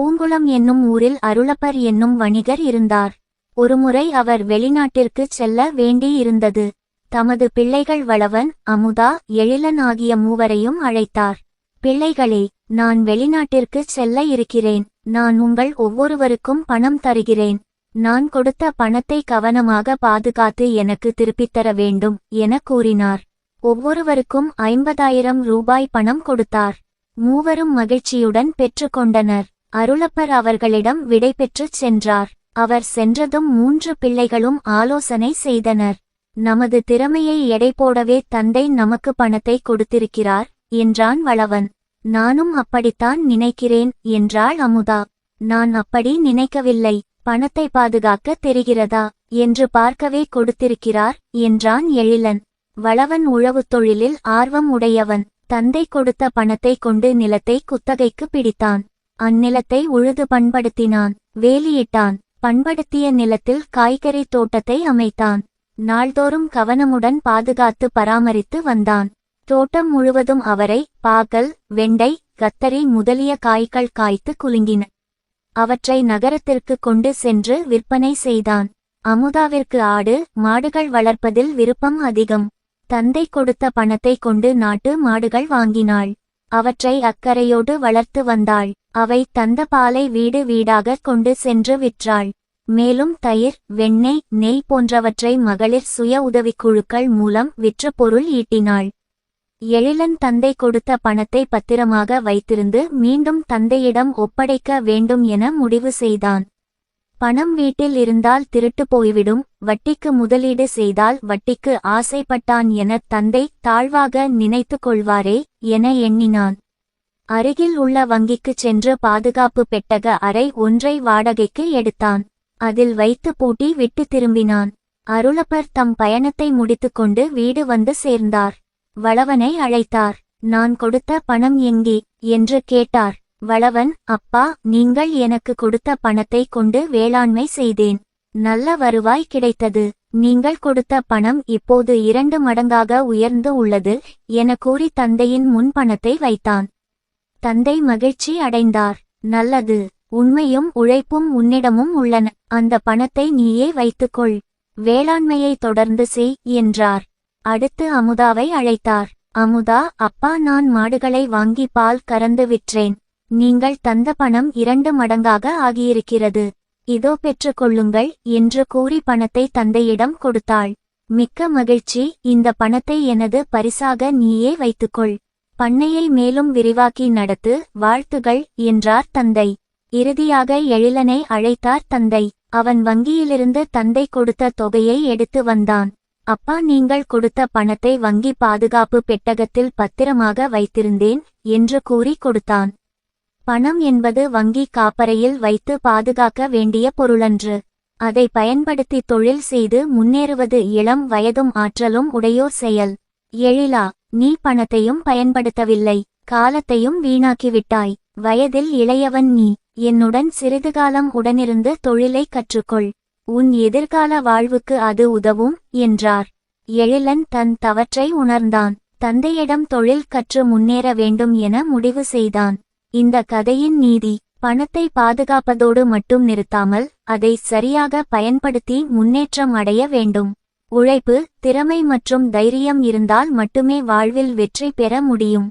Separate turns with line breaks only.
பூங்குளம் என்னும் ஊரில் அருளப்பர் என்னும் வணிகர் இருந்தார் ஒருமுறை அவர் வெளிநாட்டிற்கு செல்ல வேண்டியிருந்தது தமது பிள்ளைகள் வளவன் அமுதா எழிலன் ஆகிய மூவரையும் அழைத்தார் பிள்ளைகளே நான் வெளிநாட்டிற்கு செல்ல இருக்கிறேன் நான் உங்கள் ஒவ்வொருவருக்கும் பணம் தருகிறேன் நான் கொடுத்த பணத்தை கவனமாக பாதுகாத்து எனக்கு திருப்பித் தர வேண்டும் என கூறினார் ஒவ்வொருவருக்கும் ஐம்பதாயிரம் ரூபாய் பணம் கொடுத்தார் மூவரும் மகிழ்ச்சியுடன் பெற்றுக்கொண்டனர் அருளப்பர் அவர்களிடம் விடைபெற்றுச் சென்றார் அவர் சென்றதும் மூன்று பிள்ளைகளும் ஆலோசனை செய்தனர் நமது திறமையை எடை போடவே தந்தை நமக்கு பணத்தை கொடுத்திருக்கிறார் என்றான் வளவன் நானும் அப்படித்தான் நினைக்கிறேன் என்றாள் அமுதா நான் அப்படி நினைக்கவில்லை பணத்தை பாதுகாக்க தெரிகிறதா என்று பார்க்கவே கொடுத்திருக்கிறார் என்றான் எழிலன் வளவன் உழவு தொழிலில் ஆர்வம் உடையவன் தந்தை கொடுத்த பணத்தை கொண்டு நிலத்தை குத்தகைக்கு பிடித்தான் அந்நிலத்தை உழுது பண்படுத்தினான் வேலியிட்டான் பண்படுத்திய நிலத்தில் காய்கறி தோட்டத்தை அமைத்தான் நாள்தோறும் கவனமுடன் பாதுகாத்து பராமரித்து வந்தான் தோட்டம் முழுவதும் அவரை பாகல் வெண்டை கத்தரி முதலிய காய்கள் காய்த்து குலுங்கின அவற்றை நகரத்திற்கு கொண்டு சென்று விற்பனை செய்தான் அமுதாவிற்கு ஆடு மாடுகள் வளர்ப்பதில் விருப்பம் அதிகம் தந்தை கொடுத்த பணத்தை கொண்டு நாட்டு மாடுகள் வாங்கினாள் அவற்றை அக்கறையோடு வளர்த்து வந்தாள் அவை தந்த பாலை வீடு வீடாக கொண்டு சென்று விற்றாள் மேலும் தயிர் வெண்ணெய் நெய் போன்றவற்றை மகளிர் சுய உதவிக்குழுக்கள் மூலம் விற்று பொருள் ஈட்டினாள் எழிலன் தந்தை கொடுத்த பணத்தை பத்திரமாக வைத்திருந்து மீண்டும் தந்தையிடம் ஒப்படைக்க வேண்டும் என முடிவு செய்தான் பணம் வீட்டில் இருந்தால் திருட்டு போய்விடும் வட்டிக்கு முதலீடு செய்தால் வட்டிக்கு ஆசைப்பட்டான் என தந்தை தாழ்வாக நினைத்து கொள்வாரே என எண்ணினான் அருகில் உள்ள வங்கிக்கு சென்று பாதுகாப்பு பெட்டக அறை ஒன்றை வாடகைக்கு எடுத்தான் அதில் வைத்து பூட்டி விட்டு திரும்பினான் அருளப்பர் தம் பயணத்தை முடித்துக்கொண்டு வீடு வந்து சேர்ந்தார் வளவனை அழைத்தார் நான் கொடுத்த பணம் எங்கே என்று கேட்டார் வளவன் அப்பா நீங்கள் எனக்கு கொடுத்த பணத்தை கொண்டு வேளாண்மை செய்தேன் நல்ல வருவாய் கிடைத்தது நீங்கள் கொடுத்த பணம் இப்போது இரண்டு மடங்காக உயர்ந்து உள்ளது என கூறி தந்தையின் முன் பணத்தை வைத்தான் தந்தை மகிழ்ச்சி அடைந்தார் நல்லது உண்மையும் உழைப்பும் உன்னிடமும் உள்ளன அந்த பணத்தை நீயே வைத்துக்கொள் வேளாண்மையை தொடர்ந்து செய் என்றார் அடுத்து அமுதாவை அழைத்தார் அமுதா அப்பா நான் மாடுகளை வாங்கி பால் கறந்து விற்றேன் நீங்கள் தந்த பணம் இரண்டு மடங்காக ஆகியிருக்கிறது இதோ பெற்றுக்கொள்ளுங்கள் என்று கூறி பணத்தை தந்தையிடம் கொடுத்தாள் மிக்க மகிழ்ச்சி இந்த பணத்தை எனது பரிசாக நீயே வைத்துக்கொள் பண்ணையை மேலும் விரிவாக்கி நடத்து வாழ்த்துகள் என்றார் தந்தை இறுதியாக எழிலனை அழைத்தார் தந்தை அவன் வங்கியிலிருந்து தந்தை கொடுத்த தொகையை எடுத்து வந்தான் அப்பா நீங்கள் கொடுத்த பணத்தை வங்கி பாதுகாப்பு பெட்டகத்தில் பத்திரமாக வைத்திருந்தேன் என்று கூறி கொடுத்தான் பணம் என்பது வங்கி காப்பறையில் வைத்து பாதுகாக்க வேண்டிய பொருளன்று அதை பயன்படுத்தி தொழில் செய்து முன்னேறுவது இளம் வயதும் ஆற்றலும் உடையோர் செயல் எழிலா நீ பணத்தையும் பயன்படுத்தவில்லை காலத்தையும் வீணாக்கிவிட்டாய் வயதில் இளையவன் நீ என்னுடன் சிறிது காலம் உடனிருந்து தொழிலை கற்றுக்கொள் உன் எதிர்கால வாழ்வுக்கு அது உதவும் என்றார் எழிலன் தன் தவற்றை உணர்ந்தான் தந்தையிடம் தொழில் கற்று முன்னேற வேண்டும் என முடிவு செய்தான் இந்த கதையின் நீதி பணத்தை பாதுகாப்பதோடு மட்டும் நிறுத்தாமல் அதை சரியாக பயன்படுத்தி முன்னேற்றம் அடைய வேண்டும் உழைப்பு திறமை மற்றும் தைரியம் இருந்தால் மட்டுமே வாழ்வில் வெற்றி பெற முடியும்